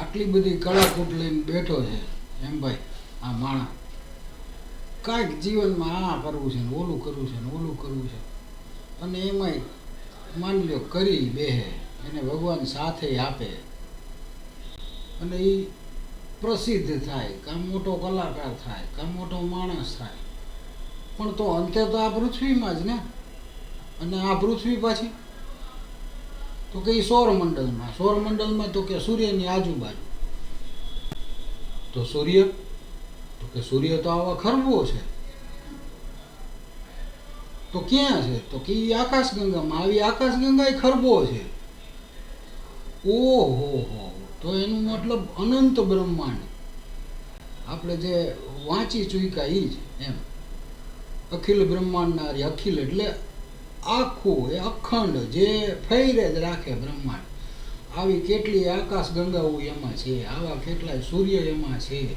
આટલી બધી કળાકૂટ લઈને બેઠો છે. એમ ભાઈ, આ માણસ. કાંઈક જીવનમાં આ કરવું છે ને ઓલું કરવું છે ને ઓલું કરવું છે. અને એમાંય માની લો કરી બેહે, એને ભગવાન સાથે આપે. અને એ પ્રસિદ્ધ થાય કાં મોટો કલાકાર થાય કાં મોટો માણસ થાય. પણ તો અંતે તો આ પૃથ્વીમાં જ ને? અને આ પૃથ્વી પાછી? તો કે ઈ સૌરમંડળમાં સૌરમંડળમાં તો કે સૂર્યની આજુબાજુ. તો સૂર્ય, તો કે સૂર્ય તો આવા ખરબો છે. તો ક્યાં છે? તો કે એ આકાશગંગામાં, આવી આકાશગંગા એ ખરબો છે. ઓહો હો, તો એનું મતલબ અનંત બ્રહ્માંડ. આપણે જે વાંચી ચૂક્યા એ જ એમ. અખિલ બ્રહ્માંડના અખિલ એટલે આખું એ અખંડ જે ફૈરે જ રાખે બ્રહ્માંડ. આવી કેટલી આકાશ ગંગાઓ એમાં છે, આવા કેટલાય સૂર્ય એમાં છે,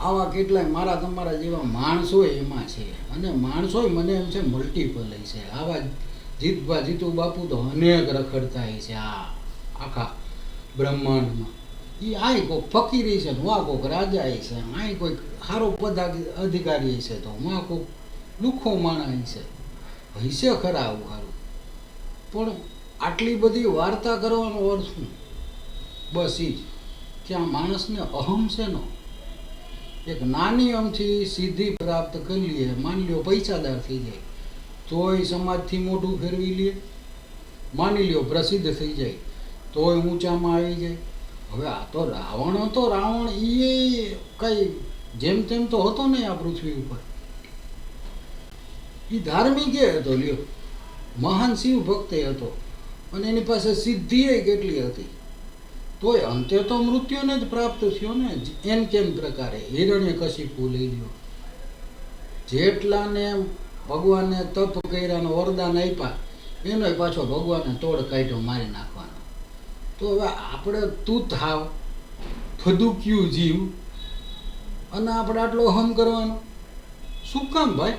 આવા કેટલાય મારા તમારા જેવા માણસો એમાં છે. અને માણસો મને એમ છે મલ્ટીપલ છે. આવા જીતભા જીતુ બાપુ તો અનેક રખડતા છે આ આખા બ્રહ્માંડમાં. એ આય કોઈક ફકીરી છે ને વા કોઈક રાજા છે. આય કોઈક સારો પદ અધિકારી છે તો વા કોઈક લુખો માણસ છે. હૈસે ખરા આવું પણ આટલી બધી વાર્તા કરવાનો અર્થ શું? બસ એ જ. કે આ માણસને અહમ છે નો. એક નાની અમથી સિદ્ધિ પ્રાપ્ત કરી લઈએ માની લ્યો પૈસાદાર થઈ જાય. તોય સમાજથી મોઢું ફેરવી લે. માની લ્યો પ્રસિદ્ધ થઈ જાય. તોય ઊંચામાં આવી જાય. હવે આ તો રાવણ હતો, રાવણ એ કંઈ જેમ તેમ તો હતો નહીં આ પૃથ્વી ઉપર. એ ધાર્મિક હતો, લ્યો. મહાન શિવ ભક્ત હતો. અને એની પાસે સિદ્ધિ કેટલી હતી? તોય અંતે તો મૃત્યુને જ પ્રાપ્ત થયો ને. એમ કેમ પ્રકારે? હિરણ્ય કશિપુ લઈ લ્યો. જેટલાને ભગવાને તપ કર્યાનો વરદાન આપ્યા, એનો પાછો ભગવાનને તોડ કાઢ્યો મારી નાખવાનો. તો હવે આપણે તું થાવ ફદુક્યું જીવ, અને આપણે આટલો હમ કરવાનો. શું કામ ભાઈ?